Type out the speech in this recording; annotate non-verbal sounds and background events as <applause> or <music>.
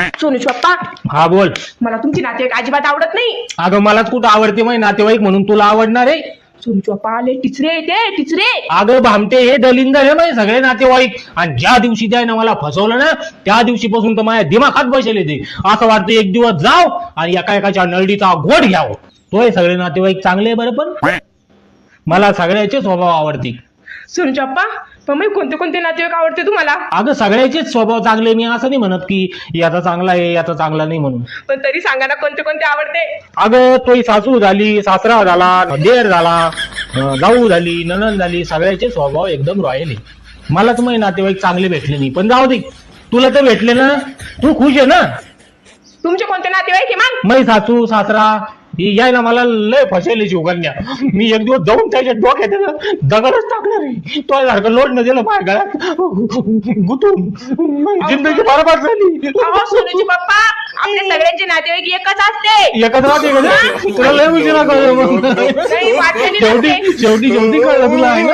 सोनूच पप्पा हा बोल. मला तुमची नातेवाईक अजिबात आवडत नाही. अगं मलाच कुठं आवडते माहिती नातेवाईक म्हणून तुला आवडणार आहे. पप्पा आले टिचरे ते टिचरे. अगं भामटे हे दलिंदर हे माहिती सगळे नातेवाईक. आणि ज्या दिवशी त्या मला फसवलं ना त्या दिवशीपासून तर माझ्या दिमाखात बसेल ते. असं वाटतं एक दिवस जाव आणि एका एकाच्या नळडीचा घोट घ्यावं. तोय सगळे नातेवाईक चांगले बरं पण. <laughs> मला सगळ्याचे स्वभाव आवडते पप्पा मग कोणते कोणते नातेवाईक आवडते तुम्हाला? अगं सगळ्याचेच स्वभाव चांगले मी असं नाही म्हणत की याचा चांगला आहे याचा चांगला नाही म्हणून. पण तरी सांगा ना कोणते कोणते आवडते? अगं तोही सासू झाली सासरा झाला देर झाला अं, जाऊ झाली ननन झाली सगळ्याचे स्वभाव एकदम रॉयल आहे. मला तर माझे नातेवाईक चांगले भेटले नाही. पण जाऊ दे तुला तर भेटले ना तू खुश आहे ना? तुमचे कोणते नातेवाईक आहे मग? मै सासू सासरा ही यायला मला लय फसेल शिवकन्या मी एक दिवस जाऊन त्याच्या डोक्यात आहे ना दगडच टाकणार आहे. तो सारखं लोट न दिलं माझ्या गळ्यात. गुतून. जिंदगी बरबाद झाली. अहो सोनूची पप्पा आपल्या सगळ्यांचे नातेवाईक एकच असते. एकच राहते का ते? तुला लय उशिरा कळलं. मग. नाही, शेवटी. शेवटी शेवटी कळलं तुला आहे ना?